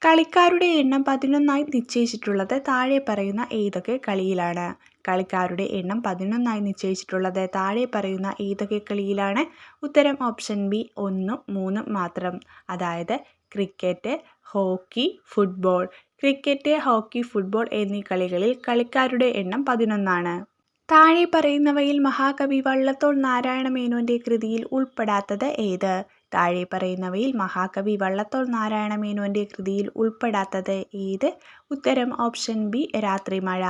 Speaker 1: കളിക്കാരുടെ എണ്ണം പതിനൊന്നായി നിശ്ചയിച്ചിട്ടുള്ളത് താഴെ പറയുന്ന ഏതൊക്കെ കളിയിലാണ്? കളിക്കാരുടെ എണ്ണം പതിനൊന്നായി നിശ്ചയിച്ചിട്ടുള്ളത് താഴെ പറയുന്ന ഏതൊക്കെ കളിയിലാണ്? ഉത്തരം ഓപ്ഷൻ ബി ഒന്നും മൂന്നും മാത്രം. അതായത് cricket hockey football. Cricket hockey football എന്നീ കളികളിൽ കളിക്കാരുടെ എണ്ണം പതിനൊന്നാണ്. താഴെ പറയുന്നവയിൽ മഹാകവി വള്ളത്തോൾ നാരായണ മേനോന്റെ കൃതിയിൽ ഉൾപ്പെടാത്തത് ഏത്? താഴെ പറയുന്നവയിൽ മഹാകവി വള്ളത്തോൾ നാരായണ മേനോന്റെ കൃതിയിൽ ഉൾപ്പെടാത്തത് ഏത്? ഉത്തരം ഓപ്ഷൻ ബി രാത്രിമഴ.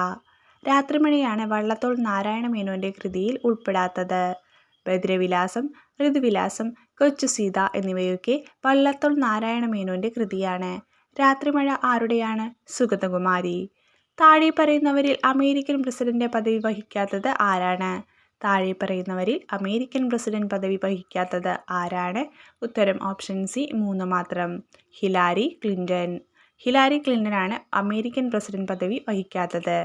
Speaker 1: രാത്രിമഴയാണ് വള്ളത്തോൾ നാരായണ മേനോന്റെ കൃതിയിൽ ഉൾപ്പെടാത്തത്. ഭദ്രവിലാസം ഋതുവിലാസം കൊച്ചു സീത എന്നിവയൊക്കെ വള്ളത്തോൾ നാരായണ മേനോന്റെ കൃതിയാണ്. രാത്രിമഴ ആരുടെയാണ്? സുഗതകുമാരി. താഴെ പറയുന്നവരിൽ അമേരിക്കൻ പ്രസിഡന്റ് പദവി വഹിക്കാത്തത് ആരാണ്? താഴെ പറയുന്നവരിൽ അമേരിക്കൻ പ്രസിഡന്റ് പദവി വഹിക്കാത്തത് ആരാണ്? ഉത്തരം ഓപ്ഷൻ സി മൂന്ന് മാത്രം. ഹിലാരി ക്ലിന്റൺ ഹിലാരി ക്ലിന്റനാണ് അമേരിക്കൻ പ്രസിഡന്റ് പദവി വഹിക്കാത്തത്.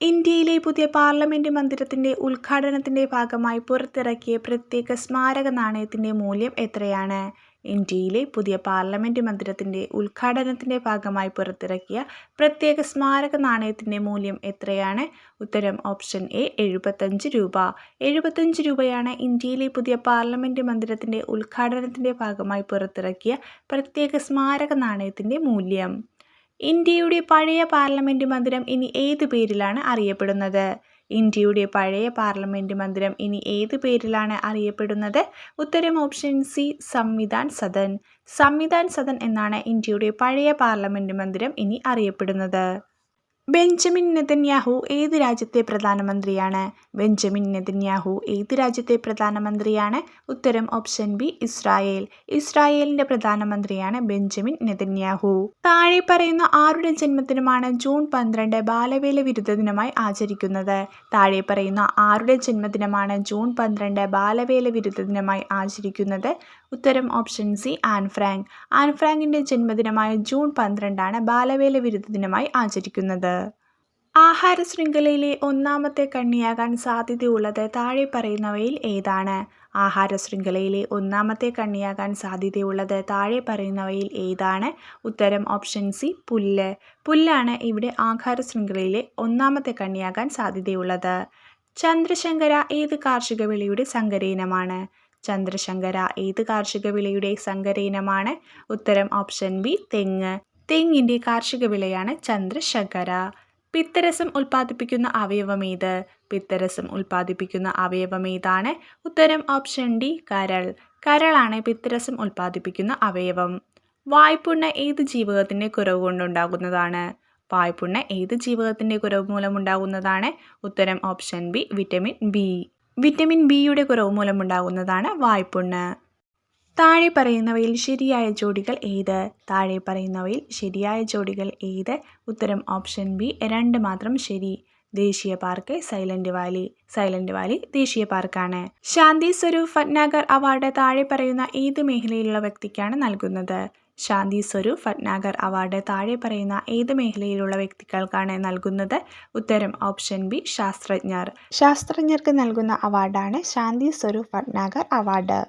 Speaker 1: ഇന്ത്യയിലെ പുതിയ പാർലമെന്റ് മന്ദിരത്തിന്റെ ഉദ്ഘാടനത്തിന്റെ ഭാഗമായി പുറത്തിറക്കിയ പ്രത്യേക സ്മാരക നാണയത്തിന്റെ മൂല്യം എത്രയാണ്? ഇന്ത്യയിലെ പുതിയ പാർലമെന്റ് മന്ദിരത്തിന്റെ ഉദ്ഘാടനത്തിന്റെ ഭാഗമായി പുറത്തിറക്കിയ പ്രത്യേക സ്മാരക നാണയത്തിന്റെ മൂല്യം എത്രയാണ്? ഉത്തരം ഓപ്ഷൻ എ എഴുപത്തഞ്ച് രൂപ. എഴുപത്തഞ്ച് രൂപയാണ് ഇന്ത്യയിലെ പുതിയ പാർലമെന്റ് മന്ദിരത്തിന്റെ ഉദ്ഘാടനത്തിന്റെ ഭാഗമായി പുറത്തിറക്കിയ പ്രത്യേക സ്മാരക നാണയത്തിന്റെ മൂല്യം. ഇന്ത്യയുടെ പഴയ പാർലമെന്റ് മന്ദിരം ഇനി ഏത് പേരിലാണ് അറിയപ്പെടുന്നത്? ഇന്ത്യയുടെ പഴയ പാർലമെന്റ് മന്ദിരം ഇനി ഏത് പേരിലാണ് അറിയപ്പെടുന്നത്? ഉത്തരം ഓപ്ഷൻ സി സംവിധാൻ സദൻ. സംവിധാൻ സദൻ എന്നാണ് ഇന്ത്യയുടെ പഴയ പാർലമെന്റ് മന്ദിരം ഇനി അറിയപ്പെടുന്നത്. ബെഞ്ചമിൻ നെതന്യാഹു ഏത് രാജ്യത്തെ പ്രധാനമന്ത്രിയാണ്? ബെഞ്ചമിൻ നെതന്യാഹു ഏത് രാജ്യത്തെ പ്രധാനമന്ത്രിയാണ്? ഉത്തരം ഓപ്ഷൻ ബി ഇസ്രായേൽ. ഇസ്രായേലിന്റെ പ്രധാനമന്ത്രിയാണ് ബെഞ്ചമിൻ നെതന്യാഹു. താഴെ പറയുന്ന ആരുടെ ജന്മദിനമാണ് ജൂൺ പന്ത്രണ്ട് ബാലവേല വിരുദ്ധ ദിനമായി ആചരിക്കുന്നത്? താഴെ പറയുന്ന ആരുടെ ജന്മദിനമാണ് ജൂൺ പന്ത്രണ്ട് ബാലവേല വിരുദ്ധ ദിനമായി ആചരിക്കുന്നത്? ഉത്തരം option C Anne Frank. Anne ഫ്രാങ്കിന്റെ ജന്മദിനമായ ജൂൺ പന്ത്രണ്ടാണ് ബാലവേല വിരുദ്ധ ദിനമായി ആചരിക്കുന്നത്. ആഹാര ശൃംഖലയിലെ ഒന്നാമത്തെ കണ്ണിയാകാൻ സാധ്യതയുള്ളത് താഴെ പറയുന്നവയിൽ ഏതാണ്? ആഹാര ശൃംഖലയിലെ ഒന്നാമത്തെ കണ്ണിയാകാൻ സാധ്യതയുള്ളത് താഴെ പറയുന്നവയിൽ ഏതാണ്? ഉത്തരം ഓപ്ഷൻ സി പുല്ല്. പുല്ലാണ് ഇവിടെ ആഹാര ശൃംഖലയിലെ ഒന്നാമത്തെ കണ്ണിയാകാൻ സാധ്യതയുള്ളത്. ചന്ദ്രശങ്കര ഏത് കാർഷിക വിളയുടെ സങ്കരയിനമാണ്? ചന്ദ്രശങ്കര ഏത് കാർഷിക വിളയുടെ സങ്കരയിനമാണ്? ഉത്തരം ഓപ്ഷൻ ബി തെങ്ങ്. തെങ്ങിന്റെ കാർഷിക വിളയാണ് ചന്ദ്രശങ്കര. പിത്തരസം ഉൽപ്പാദിപ്പിക്കുന്ന അവയവം ഏത് പിത്തരസം ഉൽപ്പാദിപ്പിക്കുന്ന അവയവം ഏതാണ് ഉത്തരം ഓപ്ഷൻ ഡി കരൾ. കരളാണ് പിത്തരസം ഉൽപ്പാദിപ്പിക്കുന്ന അവയവം. വായ്പുണ്ണ ഏത് ജീവകത്തിന്റെ കുറവ് കൊണ്ടുണ്ടാകുന്നതാണ്? വായ്പുണ്ണ ഏത് ജീവകത്തിന്റെ കുറവ് മൂലമുണ്ടാകുന്നതാണ്? ഉത്തരം option B vitamin B. Vitamin ബിയുടെ കുറവ് മൂലമുണ്ടാകുന്നതാണ് വായ്പുണ്ണ്. താഴെ പറയുന്നവയിൽ ശരിയായ ജോഡികൾ ഏത്? താഴെ പറയുന്നവയിൽ ശരിയായ ജോഡികൾ ഏത്? ഉത്തരം ഓപ്ഷൻ ബി രണ്ട് മാത്രം ശരി. ദേശീയ park silent valley. Silent valley ദേശീയ പാർക്കാണ്. ശാന്തി സ്വരൂപ് ഭട്നാഗർ അവാർഡ് താഴെ പറയുന്ന ഏത് മേഖലയിലുള്ള വ്യക്തിക്കാണ് നൽകുന്നത്? ശാന്തി സ്വരൂപ് ഭട്നാഗർ അവാർഡ് താഴെ പറയുന്ന ഏത് മേഖലയിലുള്ള വ്യക്തികൾക്കാണ് നൽകുന്നത്? ഉത്തരം ഓപ്ഷൻ ബി ശാസ്ത്രജ്ഞർ. ശാസ്ത്രജ്ഞർക്ക് നൽകുന്ന അവാർഡാണ് ശാന്തി സ്വരൂപ് ഭട്നാഗർ അവാർഡ്.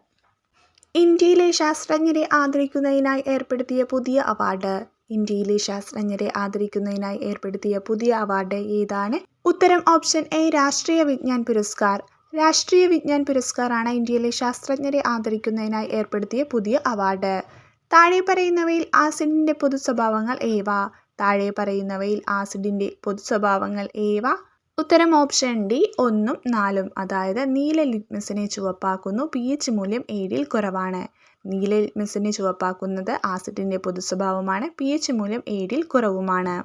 Speaker 1: ഇന്ത്യയിലെ ശാസ്ത്രജ്ഞരെ ആദരിക്കുന്നതിനായി ഏർപ്പെടുത്തിയ പുതിയ അവാർഡ്? ഇന്ത്യയിലെ ശാസ്ത്രജ്ഞരെ ആദരിക്കുന്നതിനായി ഏർപ്പെടുത്തിയ പുതിയ അവാർഡ് ഏതാണ്? ഉത്തരം ഓപ്ഷൻ എ രാഷ്ട്രീയ വിജ്ഞാൻ പുരസ്കാർ. രാഷ്ട്രീയ വിജ്ഞാൻ പുരസ്കാറാണ് ഇന്ത്യയിലെ ശാസ്ത്രജ്ഞരെ ആദരിക്കുന്നതിനായി ഏർപ്പെടുത്തിയ പുതിയ അവാർഡ്. താഴെപ്പറയുന്നവയിൽ ആസിഡിന്റെ പൊതുസ്വഭാവങ്ങൾ ഏവ? താഴെ പറയുന്നവയിൽ ആസിഡിന്റെ പൊതുസ്വഭാവങ്ങൾ ഏവ? ഉത്തരം ഓപ്ഷൻ ഡി ഒന്നും നാലും. അതായത് നീല ലിറ്റ്മസിനെ ചുവപ്പാക്കുന്നു. പി എച്ച് മൂല്യം ഏഴിൽ കുറവാണ്. നീല ലിറ്റ്മസിനെ ചുവപ്പാക്കുന്നത് ആസിഡിന്റെ പൊതുസ്വഭാവമാണ്. പിഎച്ച് മൂല്യം ഏഴിൽ കുറവുമാണ്.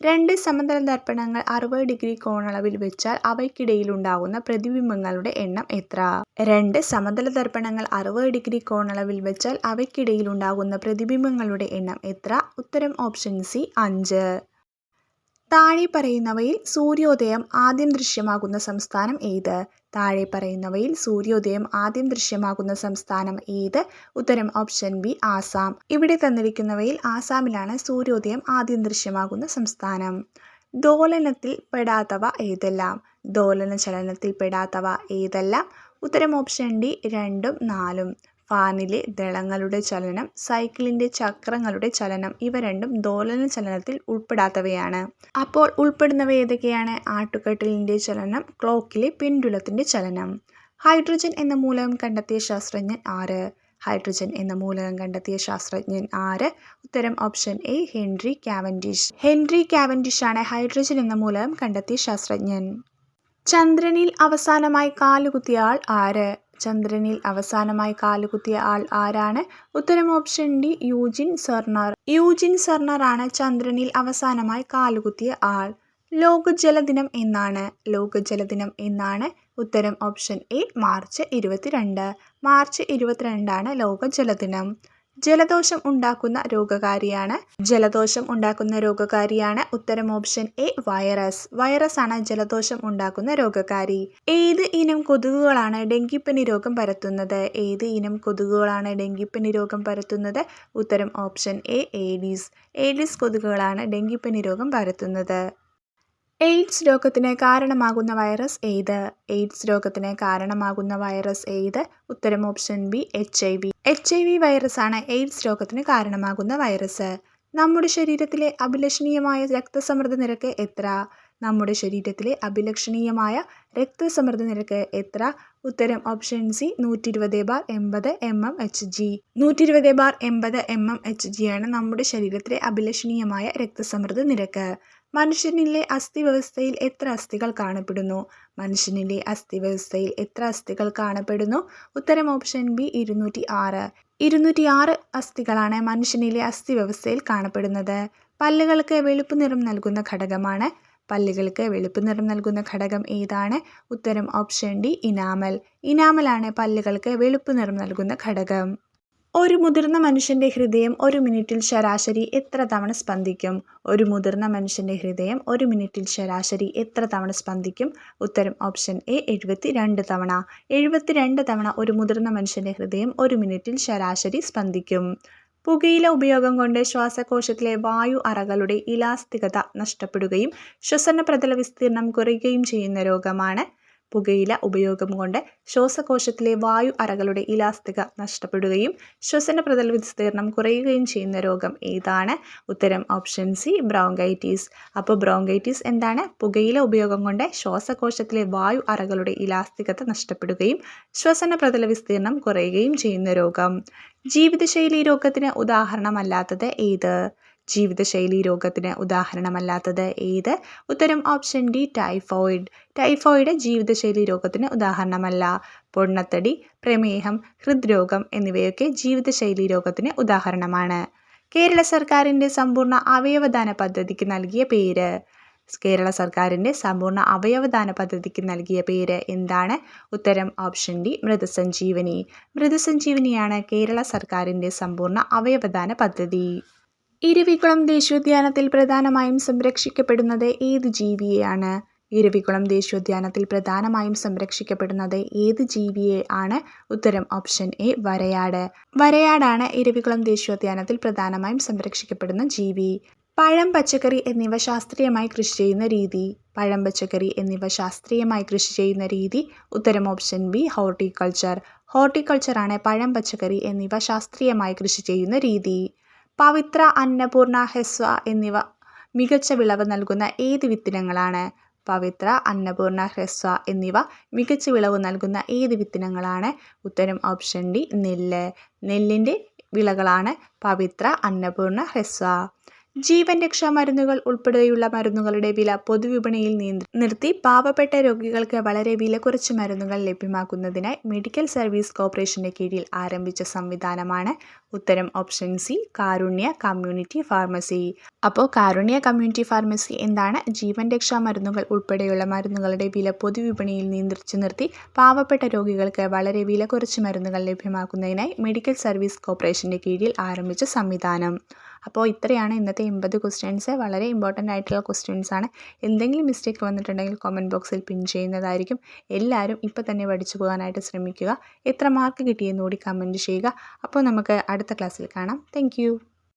Speaker 1: രണ്ട് സമതല ദർപ്പണങ്ങൾ അറുപത് ഡിഗ്രി കോണളവിൽ വെച്ചാൽ അവയ്ക്കിടയിലുണ്ടാകുന്ന പ്രതിബിംബങ്ങളുടെ എണ്ണം എത്ര? രണ്ട് സമതല ദർപ്പണങ്ങൾ അറുപത് ഡിഗ്രി കോണളവിൽ വെച്ചാൽ അവയ്ക്കിടയിലുണ്ടാകുന്ന പ്രതിബിംബങ്ങളുടെ എണ്ണം എത്ര? ഉത്തരം ഓപ്ഷൻ സി അഞ്ച്. താഴെ പറയുന്നവയിൽ സൂര്യോദയം ആദ്യം ദൃശ്യമാകുന്ന സംസ്ഥാനം ഏത്? താഴെപ്പറയുന്നവയിൽ സൂര്യോദയം ആദ്യം ദൃശ്യമാകുന്ന സംസ്ഥാനം ഏത്? ഉത്തരം ഓപ്ഷൻ ബി ആസാം. ഇവിടെ തന്നിരിക്കുന്നവയിൽ ആസാമിലാണ് സൂര്യോദയം ആദ്യം ദൃശ്യമാകുന്ന സംസ്ഥാനം. ദോലനത്തിൽ പെടാത്തവ ഏതെല്ലാം? ദോലന ചലനത്തിൽ പെടാത്തവ ഏതെല്ലാം? ഉത്തരം ഓപ്ഷൻ ഡി രണ്ടും നാലും. ഫാനിലെ ദളങ്ങളുടെ ചലനം, സൈക്കിളിന്റെ ചക്രങ്ങളുടെ ചലനം ഇവ രണ്ടും ദോലന ചലനത്തിൽ ഉൾപ്പെടാത്തവയാണ്. അപ്പോൾ ഉൾപ്പെടുന്നവ ഏതൊക്കെയാണ്? ആട്ടുകട്ടിലിന്റെ ചലനം, ക്ലോക്കിലെ പെൻഡുലത്തിന്റെ ചലനം. ഹൈഡ്രജൻ എന്ന മൂലകം കണ്ടെത്തിയ ശാസ്ത്രജ്ഞൻ ആര്? ഹൈഡ്രജൻ എന്ന മൂലകം കണ്ടെത്തിയ ശാസ്ത്രജ്ഞൻ ആര്? ഉത്തരം option A Henry Cavendish. Henry കാവൻഡിഷാണ് hydrogen എന്ന മൂലകം കണ്ടെത്തിയ ശാസ്ത്രജ്ഞൻ. ചന്ദ്രനിൽ അവസാനമായി കാലുകുത്തിയ ആൾ ആര്? ചന്ദ്രനിൽ അവസാനമായി കാലുകുത്തിയ ആൾ ആരാണ്? ഉത്തരം option D Eugene Cernan. Eugene Cernan ആണ് ചന്ദ്രനിൽ അവസാനമായി കാലുകുത്തിയ ആൾ. ലോക ജലദിനം എന്നാണ്? ലോക ജലദിനം എന്നാണ്? ഉത്തരം ഓപ്ഷൻ എ മാർച്ച് ഇരുപത്തിരണ്ട്. മാർച്ച് ഇരുപത്തിരണ്ടാണ് ലോക ജലദിനം. ജലദോഷം ഉണ്ടാക്കുന്ന രോഗകാരിയാണ്? ജലദോഷം ഉണ്ടാക്കുന്ന രോഗകാരിയാണ്. ഉത്തരം ഓപ്ഷൻ എ വൈറസ്. വൈറസ് ആണ് ജലദോഷം ഉണ്ടാക്കുന്ന രോഗകാരി. ഏത് ഇനം കൊതുകുകളാണ് ഡെങ്കിപ്പനി രോഗം പരത്തുന്നത്? ഏത് ഇനം കൊതുകുകളാണ് ഡെങ്കിപ്പനി രോഗം പരത്തുന്നത്? ഉത്തരം ഓപ്ഷൻ എ ഏഡീസ് ഏഡീസ് കൊതുകുകളാണ് ഡെങ്കിപ്പനി രോഗം പരത്തുന്നത്. എയ്ഡ്സ് രോഗത്തിന് കാരണമാകുന്ന വൈറസ് ഏത്? എയ്ഡ്സ് രോഗത്തിന് കാരണമാകുന്ന വൈറസ് ഏത്? ഉത്തരം option B H I V. H I V വൈറസാണ് AIDS രോഗത്തിന് കാരണമാകുന്ന വൈറസ്. നമ്മുടെ ശരീരത്തിലെ അഭിലഷണീയമായ രക്തസമ്മർദ്ദ നിരക്ക് എത്ര? നമ്മുടെ ശരീരത്തിലെ അഭിലഷണീയമായ രക്തസമ്മർദ്ദ നിരക്ക് എത്ര? ഉത്തരം ഓപ്ഷൻ സി നൂറ്റി ഇരുപത് ബാർ എൺപത് എം എം എച്ച് ജി. നൂറ്റി ഇരുപത് ബാർ എൺപത് എം എം എച്ച് ജി ആണ് നമ്മുടെ ശരീരത്തിലെ അഭിലഷണീയമായ രക്തസമ്മർദ്ദ നിരക്ക്. മനുഷ്യനിലെ അസ്ഥിവ്യവസ്ഥയിൽ എത്ര അസ്ഥികൾ കാണപ്പെടുന്നു? മനുഷ്യനിലെ അസ്ഥിവ്യവസ്ഥയിൽ എത്ര അസ്ഥികൾ കാണപ്പെടുന്നു? ഉത്തരം ഓപ്ഷൻ ബി ഇരുന്നൂറ്റി ആറ് ഇരുന്നൂറ്റി ആറ് അസ്ഥികളാണ് മനുഷ്യനിലെ അസ്ഥിവ്യവസ്ഥയിൽ കാണപ്പെടുന്നത്. പല്ലുകൾക്ക് വെളുപ്പ് നിറം നൽകുന്ന ഘടകമാണ്. പല്ലുകൾക്ക് വെളുപ്പ് നിറം നൽകുന്ന ഘടകം ഏതാണ്? ഉത്തരം ഓപ്ഷൻ ഡി ഇനാമൽ. ഇനാമലാണ് പല്ലുകൾക്ക് വെളുപ്പ് നിറം നൽകുന്ന ഘടകം. ഒരു മുതിർന്ന മനുഷ്യന്റെ ഹൃദയം ഒരു മിനിറ്റിൽ ശരാശരി എത്ര തവണ സ്പന്ദിക്കും? ഒരു മുതിർന്ന മനുഷ്യന്റെ ഹൃദയം ഒരു മിനിറ്റിൽ ശരാശരി എത്ര തവണ സ്പന്ദിക്കും? ഉത്തരം ഓപ്ഷൻ എ എഴുപത്തി രണ്ട് തവണ. എഴുപത്തി രണ്ട് തവണ ഒരു മുതിർന്ന മനുഷ്യന്റെ ഹൃദയം ഒരു മിനിറ്റിൽ ശരാശരി സ്പന്ദിക്കും. പുകയില ഉപയോഗം കൊണ്ട് ശ്വാസകോശത്തിലെ വായു അറകളുടെ ഇലാസ്തികത നഷ്ടപ്പെടുകയും ശ്വസന പ്രതല വിസ്തീർണം കുറയുകയും ചെയ്യുന്ന രോഗമാണ് പുകയില ഉപയോഗം കൊണ്ട് ശ്വാസകോശത്തിലെ വായു അറകളുടെ ഇലാസ്തിക നഷ്ടപ്പെടുകയും ശ്വസന പ്രതല വിസ്തീർണം കുറയുകയും ചെയ്യുന്ന രോഗം ഏതാണ്? ഉത്തരം ഓപ്ഷൻ സി ബ്രോങ്കൈറ്റീസ്. അപ്പോൾ ബ്രോങ്കൈറ്റീസ് എന്താണ്? പുകയില ഉപയോഗം കൊണ്ട് ശ്വാസകോശത്തിലെ വായു അറകളുടെ ഇലാസ്തികത നഷ്ടപ്പെടുകയും ശ്വസന പ്രതല വിസ്തീർണം കുറയുകയും ചെയ്യുന്ന രോഗം. ജീവിതശൈലി രോഗത്തിന് ഉദാഹരണമല്ലാത്തത് ഏത്? ജീവിതശൈലി രോഗത്തിന് ഉദാഹരണമല്ലാത്തത് ഏത്? ഉത്തരം ഓപ്ഷൻ ഡി ടൈഫോയിഡ്. ടൈഫോയിഡ് ജീവിതശൈലി രോഗത്തിന് ഉദാഹരണമല്ല. പൊണ്ണത്തടി പ്രമേഹം ഹൃദ്രോഗം എന്നിവയൊക്കെ ജീവിതശൈലി രോഗത്തിന് ഉദാഹരണമാണ്. കേരള സർക്കാരിന്റെ സമ്പൂർണ അവയവദാന പദ്ധതിക്ക് നൽകിയ പേര്. കേരള സർക്കാരിന്റെ സമ്പൂർണ അവയവദാന പദ്ധതിക്ക് നൽകിയ പേര് എന്താണ്? ഉത്തരം ഓപ്ഷൻ ഡി മൃതസഞ്ജീവനി. മൃതസഞ്ജീവനിയാണ് കേരള സർക്കാരിന്റെ സമ്പൂർണ അവയവദാന പദ്ധതി. ഇരവികുളം ദേശീയോദ്യാനത്തിൽ പ്രധാനമായും സംരക്ഷിക്കപ്പെടുന്നത് ഏത് ജീവിയെയാണ്? ഇരവികുളം ദേശീയോദ്യാനത്തിൽ പ്രധാനമായും സംരക്ഷിക്കപ്പെടുന്നത് ഏത് ജീവിയെ ആണ്? ഉത്തരം ഓപ്ഷൻ എ വരയാട്. വരയാടാണ് ഇരവികുളം ദേശീയോദ്യാനത്തിൽ പ്രധാനമായും സംരക്ഷിക്കപ്പെടുന്ന ജീവി. പഴം പച്ചക്കറി എന്നിവ ശാസ്ത്രീയമായി കൃഷി ചെയ്യുന്ന രീതി. പഴം പച്ചക്കറി എന്നിവ ശാസ്ത്രീയമായി കൃഷി ചെയ്യുന്ന രീതി. ഉത്തരം ഓപ്ഷൻ ബി ഹോർട്ടിക്കൾച്ചർ. ഹോർട്ടിക്കൾച്ചറാണ് പഴം പച്ചക്കറി എന്നിവ ശാസ്ത്രീയമായി കൃഷി ചെയ്യുന്ന രീതി. പവിത്ര അന്നപൂർണ ഹെസ്വ എന്നിവ മികച്ച വിളവ് നൽകുന്ന ഏത് വിത്തിനങ്ങളാണ്? പവിത്ര അന്നപൂർണ ഹ്രസ്വ എന്നിവ മികച്ച വിളവ് നൽകുന്ന ഏത് വിത്തിനങ്ങളാണ്? ഉത്തരം ഓപ്ഷൻ ഡി നെല്ല്. നെല്ലിന്റെ വിളകളാണ് പവിത്ര അന്നപൂർണ ഹ്രസ്വ ജീവൻ രക്ഷാ മരുന്നുകൾ ഉൾപ്പെടെയുള്ള മരുന്നുകളുടെ വില പൊതുവിപണിയിൽ നിർത്തി പാവപ്പെട്ട രോഗികൾക്ക് വളരെ വില കുറച്ച് മരുന്നുകൾ ലഭ്യമാക്കുന്നതിനായി മെഡിക്കൽ സർവീസ് കോർപ്പറേഷന്റെ കീഴിൽ ആരംഭിച്ച സംവിധാനമാണ് ഉത്തരം option C Karunya community pharmacy. അപ്പോൾ കാരുണ്യ കമ്മ്യൂണിറ്റി ഫാർമസി എന്താണ്? ജീവൻ രക്ഷാ മരുന്നുകൾ ഉൾപ്പെടെയുള്ള മരുന്നുകളുടെ വില പൊതുവിപണിയിൽ നിയന്ത്രിച്ചു നിർത്തി പാവപ്പെട്ട രോഗികൾക്ക് വളരെ വില കുറച്ച് മരുന്നുകൾ ലഭ്യമാക്കുന്നതിനായി മെഡിക്കൽ സർവീസ് കോർപ്പറേഷന്റെ കീഴിൽ ആരംഭിച്ച സംവിധാനം. അപ്പോൾ ഇത്രയാണ് ഇന്നത്തെ എൺപത് ക്വസ്റ്റ്യൻസ് വളരെ ഇമ്പോർട്ടന്റ് ആയിട്ടുള്ള ക്വസ്റ്റ്യൻസ് ആണ്. എന്തെങ്കിലും മിസ്റ്റേക്ക് വന്നിട്ടുണ്ടെങ്കിൽ കമന്റ് ബോക്സിൽ പിൻ ചെയ്യുന്നതായിരിക്കും. എല്ലാവരും ഇപ്പോൾ തന്നെ പഠിച്ചു പോകാനായിട്ട് ശ്രമിക്കുക. എത്ര മാർക്ക് കിട്ടിയെന്ന് കൂടി കമന്റ് ചെയ്യുക. അപ്പോൾ നമുക്ക് അടുത്ത ക്ലാസ്സിൽ കാണാം. താങ്ക്